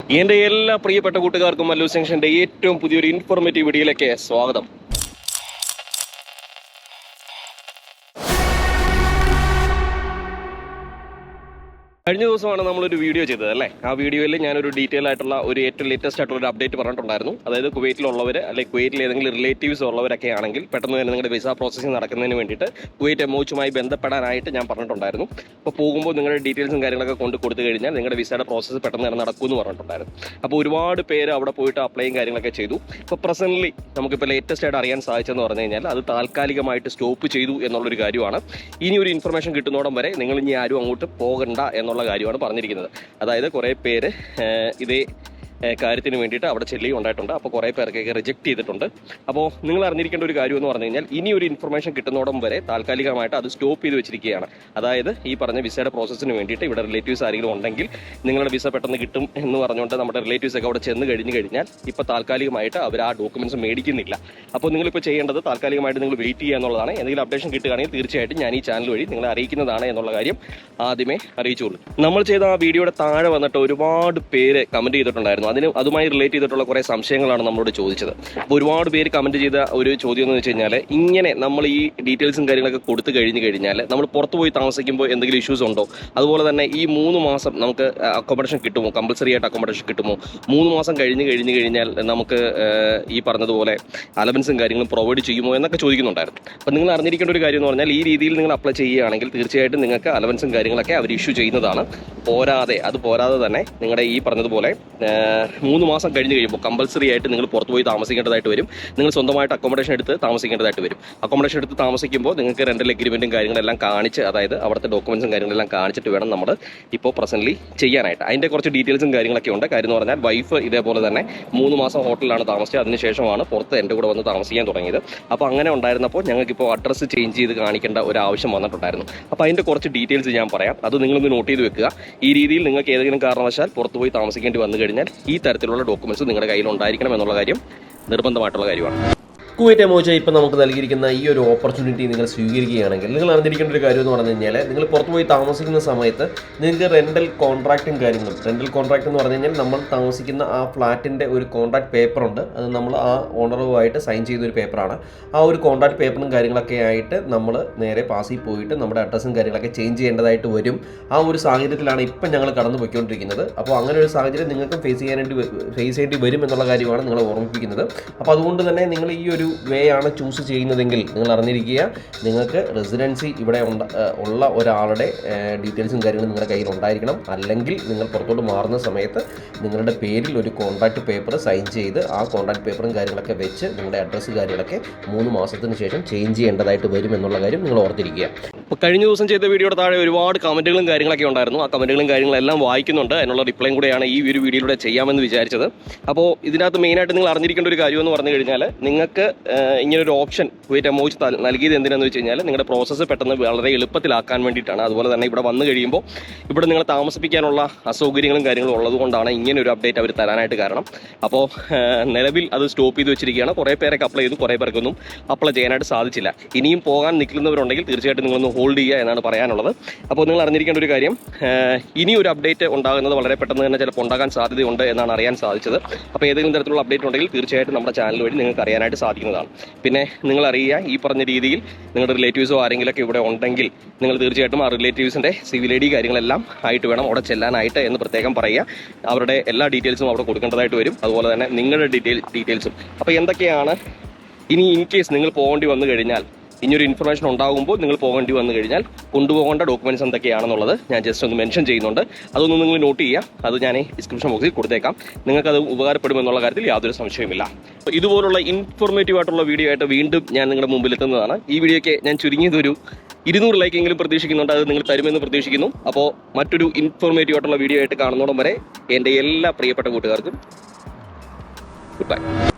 എന്റെ എല്ലാ പ്രിയപ്പെട്ട കൂട്ടുകാർക്കും മല്ലു സെങ്ഷന്റെ ഏറ്റവും പുതിയൊരു ഇൻഫോർമേറ്റീവ് വീഡിയോയിലേക്ക് സ്വാഗതം. കഴിഞ്ഞ ദിവസമാണ് നമ്മളൊരു വീഡിയോ ചെയ്തത് അല്ലേ? ആ വീഡിയോയിൽ ഞാനൊരു ഡീറ്റെയിൽ ആയിട്ടുള്ള ഒരു ഏറ്റവും ലേറ്റസ്റ്റ് ആയിട്ടുള്ള ഒരു അപ്ഡേറ്റ് പറഞ്ഞിട്ടുണ്ടായിരുന്നു. അതായത് കുവൈറ്റിലുള്ളവർ അല്ലെങ്കിൽ കുവൈറ്റിൽ ഏതെങ്കിലും റിലേറ്റീവ്സ് ഉള്ളവരൊക്കെ ആണെങ്കിൽ പെട്ടെന്ന് തന്നെ നിങ്ങളുടെ വിസ പ്രോസസ്സിംഗ് നടക്കുന്നതിന് വേണ്ടിയിട്ട് കുവൈറ്റ് എമോച്ചുമായി ബന്ധപ്പെടാനായിട്ട് ഞാൻ പറഞ്ഞിട്ടുണ്ടായിരുന്നു. അപ്പോൾ പോകുമ്പോൾ നിങ്ങളുടെ ഡീറ്റെയിൽസും കാര്യങ്ങളൊക്കെ കൊണ്ട് കൊടുത്തു കഴിഞ്ഞാൽ നിങ്ങളുടെ വിസയുടെ പ്രോസസ്സ് പെട്ടെന്ന് തന്നെ നടക്കുമെന്ന് പറഞ്ഞിട്ടുണ്ടായിരുന്നു. അപ്പോൾ ഒരുപാട് പേര് അവിടെ പോയിട്ട് അപ്ലൈയും കാര്യങ്ങളൊക്കെ ചെയ്തു. ഇപ്പോൾ പ്രസന്റ്ലി നമുക്കിപ്പോൾ ലേറ്റസ്റ്റ് ആയിട്ട് അറിയാൻ സാധിച്ചെന്ന് പറഞ്ഞു കഴിഞ്ഞാൽ അത് താൽക്കാലികമായിട്ട് സ്റ്റോപ്പ് ചെയ്തു എന്നുള്ളൊരു കാര്യമാണ്. ഇനി ഒരു ഇൻഫർമേഷൻ കിട്ടുന്നോടം വരെ നിങ്ങൾ ഇനി ആരും അങ്ങോട്ട് പോകണ്ട എന്നുള്ള കാര്യമാണ് പറഞ്ഞിരിക്കുന്നത്. അതായത് കുറേ പേര് ഇതേ കാര്യത്തിന് വേണ്ടിയിട്ട് അവിടെ ചെല്ലുകയും ഉണ്ടായിട്ടുണ്ട്. അപ്പോൾ കുറേ പേർക്കൊക്കെ റിജക്ട് ചെയ്തിട്ടുണ്ട്. അപ്പോൾ നിങ്ങൾ അറിഞ്ഞിരിക്കേണ്ട ഒരു കാര്യം എന്ന് പറഞ്ഞു കഴിഞ്ഞാൽ ഇനി ഒരു ഇൻഫർമേഷൻ കിട്ടുന്നോടം വരെ താൽക്കാലികമായിട്ട് അത് സ്റ്റോപ്പ് ചെയ്ത് വെച്ചിരിക്കുകയാണ്. അതായത് ഈ പറഞ്ഞ വിസയുടെ പ്രോസസ്സിന് വേണ്ടിയിട്ട് ഇവിടെ റിലേറ്റീവ്സ് ആരെങ്കിലും ഉണ്ടെങ്കിൽ നിങ്ങളുടെ വിസ പെട്ടെന്ന് കിട്ടും എന്ന് പറഞ്ഞുകൊണ്ട് നമ്മുടെ റിലേറ്റീവ്സ് ഒക്കെ അവിടെ ചെന്ന് കഴിഞ്ഞ് കഴിഞ്ഞാൽ ഇപ്പോൾ താൽക്കാലികമായിട്ട് അവർ ആ ഡോക്യുമെന്റ്സ് മേടിക്കുന്നില്ല. അപ്പോൾ നിങ്ങളിപ്പോൾ ചെയ്യേണ്ടത് താൽക്കാലികമായിട്ട് നിങ്ങൾ വെയിറ്റ് ചെയ്യുക എന്നുള്ളതാണ്. എന്തെങ്കിലും അപ്ഡേഷൻ കിട്ടുകയാണെങ്കിൽ തീർച്ചയായിട്ടും ഞാൻ ഈ ചാനൽ വഴി നിങ്ങളെ അറിയിക്കുന്നതാണ് എന്നുള്ള കാര്യം ആദ്യമേ അറിയിച്ചുള്ളൂ. നമ്മൾ ചെയ്ത ആ വീഡിയോയുടെ താഴെ വന്നിട്ട് ഒരുപാട് പേര് കമന്റ് ചെയ്തിട്ടുണ്ടായിരുന്നു. അതിന് അതുമായി റിലേറ്റ് ചെയ്തിട്ടുള്ള കുറേ സംശയങ്ങളാണ് നമ്മളോട് ചോദിച്ചത്. അപ്പോൾ ഒരുപാട് പേര് കമന്റ് ചെയ്ത ഒരു ചോദ്യം എന്ന് വെച്ച് കഴിഞ്ഞാൽ ഇങ്ങനെ നമ്മൾ ഈ ഡീറ്റെയിൽസും കാര്യങ്ങളൊക്കെ കൊടുത്തു കഴിഞ്ഞ് കഴിഞ്ഞാൽ നമ്മൾ പുറത്ത് പോയി താമസിക്കുമ്പോൾ എന്തെങ്കിലും ഇഷ്യൂസ് ഉണ്ടോ? അതുപോലെ തന്നെ ഈ മൂന്ന് മാസം നമുക്ക് അക്കോമഡേഷൻ കിട്ടുമോ? കമ്പൽസറി ആയിട്ട് അക്കോമഡേഷൻ കിട്ടുമോ? മൂന്ന് മാസം കഴിഞ്ഞ് കഴിഞ്ഞ് കഴിഞ്ഞാൽ നമുക്ക് ഈ പറഞ്ഞതുപോലെ അലവൻസും കാര്യങ്ങളും പ്രൊവൈഡ് ചെയ്യുമോ എന്നൊക്കെ ചോദിക്കുന്നുണ്ടായിരുന്നു. അപ്പോൾ നിങ്ങൾ അറിഞ്ഞിരിക്കേണ്ട ഒരു കാര്യം എന്ന് പറഞ്ഞാൽ ഈ രീതിയിൽ നിങ്ങൾ അപ്ലൈ ചെയ്യുകയാണെങ്കിൽ തീർച്ചയായിട്ടും നിങ്ങൾക്ക് അലവൻസും കാര്യങ്ങളൊക്കെ അവർ ഇഷ്യൂ ചെയ്യുന്നതാണ്. പോരാതെ അത് പോരാതെ തന്നെ നിങ്ങളുടെ ഈ പറഞ്ഞതുപോലെ മൂന്ന് മാസം കഴിഞ്ഞ് കഴിയുമ്പോൾ കമ്പൽസറി ആയിട്ട് നിങ്ങൾ പുറത്ത് പോയി താമസിക്കേണ്ടതായിട്ട് വരും. നിങ്ങൾ സ്വന്തമായിട്ട് അക്കോമഡേഷൻ എടുത്ത് താമസിക്കേണ്ടതായിട്ട് വരും. അക്കോമഡേഷൻ എടുത്ത് താമസിക്കുമ്പോൾ നിങ്ങൾക്ക് റെന്റൽ എഗ്രിമെന്റും കാര്യങ്ങളെല്ലാം കാണിച്ച് അതായത് അവിടുത്തെ ഡോക്യുമെന്റ്സും കാര്യങ്ങളെല്ലാം കാണിച്ചിട്ട് വേണം നമ്മൾ ഇപ്പോൾ പ്രസന്റ്ലി ചെയ്യാനായിട്ട്. അതിന്റെ കുറച്ച് ഡീറ്റെയിൽസും കാര്യങ്ങളൊക്കെ ഉണ്ട്. കാര്യം എന്ന് പറഞ്ഞാൽ വൈഫ് ഇതേപോലെ തന്നെ മൂന്ന് മാസം ഹോട്ടലിലാണ് താമസിച്ചത്. അതിനുശേഷമാണ് പുറത്ത് എന്റെ കൂടെ വന്ന് താമസിക്കാൻ തുടങ്ങിയത്. അപ്പോൾ അങ്ങനെ ഉണ്ടായിരുന്നപ്പോൾ ഞങ്ങൾക്കിപ്പോൾ അഡ്രസ്സ് ചേഞ്ച് ചെയ്ത് കാണിക്കേണ്ട ഒരു ആവശ്യം വന്നിട്ടുണ്ടായിരുന്നു. അപ്പോൾ അതിന്റെ കുറച്ച് ഡീറ്റെയിൽസ് ഞാൻ പറയാം. അത് നിങ്ങളൊന്ന് നോട്ട് ചെയ്ത് വെക്കുക. ഈ രീതിയിൽ നിങ്ങൾക്ക് ഏതെങ്കിലും കാരണവശാൽ പുറത്ത് പോയി താമസിക്കേണ്ടി വന്നു കഴിഞ്ഞാൽ ഈ തരത്തിലുള്ള ഡോക്യുമെന്റ്സ് നിങ്ങളുടെ കയ്യിൽ ഉണ്ടായിരിക്കണം എന്നുള്ള കാര്യം നിർബന്ധമായിട്ടുള്ള കാര്യമാണ്. കുവൈറ്റ് എമോജ ഇപ്പം നമുക്ക് നൽകിയിരിക്കുന്ന ഈ ഒരു ഓപ്പർച്യൂണിറ്റി നിങ്ങൾ സ്വീകരിക്കുകയാണെങ്കിൽ നിങ്ങൾ അറിഞ്ഞിരിക്കേണ്ട ഒരു കാര്യം എന്ന് പറഞ്ഞു കഴിഞ്ഞാൽ നിങ്ങൾ പുറത്ത് പോയി താമസിക്കുന്ന സമയത്ത് നിങ്ങൾക്ക് റെന്റൽ കോൺട്രാക്റ്റും കാര്യങ്ങളും റെന്റൽ കോൺട്രാക്ട് എന്ന് പറഞ്ഞു കഴിഞ്ഞാൽ നമ്മൾ താമസിക്കുന്ന ആ ഫ്ലാറ്റിന്റെ ഒരു കോൺട്രാക്ട് പേപ്പറുണ്ട് അത് നമ്മൾ ആ ഓണറുമായിട്ട് സൈൻ ചെയ്ത ഒരു പേപ്പറാണ് ആ ഒരു കോൺട്രാക്ട് പേപ്പറും കാര്യങ്ങളൊക്കെ ആയിട്ട് നമ്മൾ നേരെ പാസിൽ പോയിട്ട് നമ്മുടെ അഡ്രസ്സും കാര്യങ്ങളൊക്കെ ചേഞ്ച് ചെയ്യേണ്ടതായിട്ട് വരും. ആ ഒരു സാഹചര്യത്തിലാണ് ഇപ്പം ഞങ്ങൾ കടന്നു പോയിക്കൊണ്ടിരിക്കുന്നത് അപ്പോൾ അങ്ങനെ ഒരു സാഹചര്യം നിങ്ങൾക്ക് ഫേസ് ചെയ്യാനായിട്ട് ഫേസ് ചെയ്യേണ്ടി വരും എന്നുള്ള കാര്യമാണ് നിങ്ങളെ ഓർമ്മിപ്പിക്കുന്നത്. അപ്പോൾ അതുകൊണ്ട് തന്നെ നിങ്ങൾ ഈ ഒരു വേ ആണ് ചൂസ് ചെയ്യുന്നതെങ്കിൽ നിങ്ങൾ അറിഞ്ഞിരിക്കുക നിങ്ങൾക്ക് റെസിഡൻസി ഇവിടെ ഉള്ള ഒരാളുടെ ഡീറ്റെയിൽസും കാര്യങ്ങളും നിങ്ങളുടെ കയ്യിൽ ഉണ്ടായിരിക്കണം. അല്ലെങ്കിൽ നിങ്ങൾ പുറത്തോട്ട് മാറുന്ന സമയത്ത് നിങ്ങളുടെ പേരിൽ ഒരു കോൺട്രാക്ട് പേപ്പർ സൈൻ ചെയ്ത് ആ കോൺട്രാക്ട് പേപ്പറും കാര്യങ്ങളൊക്കെ വെച്ച് നിങ്ങളുടെ അഡ്രസ്സ് കാര്യങ്ങളൊക്കെ മൂന്ന് മാസത്തിന് ശേഷം ചേഞ്ച് ചെയ്യേണ്ടതായിട്ട് വരും എന്നുള്ള കാര്യം നിങ്ങൾ ഓർത്തിരിക്കുക. കഴിഞ്ഞ ദിവസം ചെയ്ത വീഡിയോയുടെ താഴെ ഒരുപാട് കമന്റുകളും കാര്യങ്ങളൊക്കെ ഉണ്ടായിരുന്നു. ആ കമന്റുകളും കാര്യങ്ങളെല്ലാം വായിക്കുന്നുണ്ട് അതിനുള്ള റിപ്ലൈയും കൂടെയാണ് ഈ ഒരു വീഡിയോയിലൂടെ ചെയ്യാമെന്ന് വിചാരിച്ചത്. അപ്പോൾ ഇതിനകത്ത് മെയിനായിട്ട് നിങ്ങൾ അറിഞ്ഞിരിക്കേണ്ട ഒരു കാര്യം എന്ന് പറഞ്ഞു കഴിഞ്ഞാൽ നിങ്ങൾക്ക് ഇങ്ങനൊരു ഓപ്ഷൻ വെയിറ്റ് എമോജ് നൽകിയത് എന്തിനാന്ന് വെച്ച് കഴിഞ്ഞാൽ നിങ്ങളുടെ പ്രോസസ്സ് പെട്ടെന്ന് വളരെ എളുപ്പത്തിലാക്കാൻ വേണ്ടിയിട്ടാണ്. അതുപോലെ തന്നെ ഇവിടെ വന്നു കഴിയുമ്പോൾ ഇവിടെ നിങ്ങൾ താമസിപ്പിക്കാനുള്ള അസൗകര്യങ്ങളും കാര്യങ്ങളും ഉള്ളതുകൊണ്ടാണ് ഇങ്ങനെ ഒരു അപ്ഡേറ്റ് അവർ തരാനായിട്ട് കാരണം. അപ്പോൾ നിലവിൽ അത് സ്റ്റോപ്പ് ചെയ്ത് വെച്ചിരിക്കുകയാണ്. കുറേ പേരൊക്കെ അപ്ലൈ ചെയ്തു കുറേ പേർക്കൊന്നും അപ്ലൈ ചെയ്യാനായിട്ട് സാധിച്ചില്ല. ഇനിയും പോകാൻ നിൽക്കുന്നവരുണ്ടെങ്കിൽ തീർച്ചയായിട്ടും നിങ്ങളൊന്ന് ഹോൾഡ് ചെയ്യുക എന്നാണ് പറയാനുള്ളത്. അപ്പോൾ നിങ്ങൾ അറിഞ്ഞിരിക്കേണ്ട ഒരു കാര്യം ഇനി ഒരു അപ്ഡേറ്റ് ഉണ്ടാകുന്നത് വളരെ പെട്ടെന്ന് തന്നെ ചിലപ്പോൾ ഉണ്ടാകാൻ സാധ്യതയുണ്ട് എന്നാണ് അറിയാൻ സാധിച്ചത്. അപ്പോൾ ഏതെങ്കിലും തരത്തിലുള്ള അപ്ഡേറ്റ് ഉണ്ടെങ്കിൽ തീർച്ചയായിട്ടും നമ്മുടെ ചാനൽ വഴി നിങ്ങൾക്ക് അറിയാനായിട്ട് സാധിക്കുന്നതാണ്. പിന്നെ നിങ്ങൾ അറിയുക ഈ പറഞ്ഞ രീതിയിൽ നിങ്ങളുടെ റിലേറ്റീവ്സോ ആരെങ്കിലുമൊക്കെ ഇവിടെ ഉണ്ടെങ്കിൽ നിങ്ങൾ തീർച്ചയായിട്ടും ആ റിലേറ്റീവ്സിന്റെ സിവിൽ ഐ ഡി കാര്യങ്ങളെല്ലാം ആയിട്ട് വേണം അവിടെ ചെല്ലാനായിട്ട് എന്ന് പ്രത്യേകം പറയുക. അവരുടെ എല്ലാ ഡീറ്റെയിൽസും അവിടെ കൊടുക്കേണ്ടതായിട്ട് വരും. അതുപോലെ തന്നെ നിങ്ങളുടെ ഡീറ്റെയിൽ ഡീറ്റെയിൽസും അപ്പോൾ എന്തൊക്കെയാണ്? ഇനി ഇൻ കേസ് നിങ്ങൾ പോകേണ്ടി വന്നു കഴിഞ്ഞാൽ ഇനിയൊരു ഇൻഫർമേഷൻ ഉണ്ടാകുമ്പോൾ നിങ്ങൾ പോകേണ്ടി വന്നു കഴിഞ്ഞാൽ കൊണ്ടുപോകേണ്ട ഡോക്യുമെന്റ്സ് എന്തൊക്കെയാണെന്നുള്ളത് ഞാൻ ജസ്റ്റ് ഒന്ന് മെൻഷൻ ചെയ്യുന്നുണ്ട്. അതൊന്നും നിങ്ങൾ നോട്ട് ചെയ്യുക. അത് ഞാൻ ഡിസ്ക്രിപ്ഷൻ ബോക്സിൽ കൊടുത്തേക്കാം. നിങ്ങൾക്കത് ഉപകാരപ്പെടുമെന്നുള്ള കാര്യത്തിൽ യാതൊരു സംശയവുമില്ല. ഇതുപോലുള്ള ഇൻഫോർമേറ്റീവ് ആയിട്ടുള്ള വീഡിയോ ആയിട്ട് വീണ്ടും ഞാൻ നിങ്ങളുടെ മുമ്പിൽ എത്തുന്നതാണ്. ഈ വീഡിയോയ്ക്ക് ഞാൻ ചുരുങ്ങിയതൊരു ഇരുന്നൂറ് ലൈക്കെങ്കിലും പ്രതീക്ഷിക്കുന്നുണ്ട്. അത് നിങ്ങൾ തരുമെന്ന് പ്രതീക്ഷിക്കുന്നു. അപ്പോൾ മറ്റൊരു ഇൻഫോർമേറ്റീവ് ആയിട്ടുള്ള വീഡിയോ ആയിട്ട് കാണുന്നോടം വരെ എന്റെ എല്ലാ പ്രിയപ്പെട്ട കൂട്ടുകാർക്കും ഗുഡ് ബൈ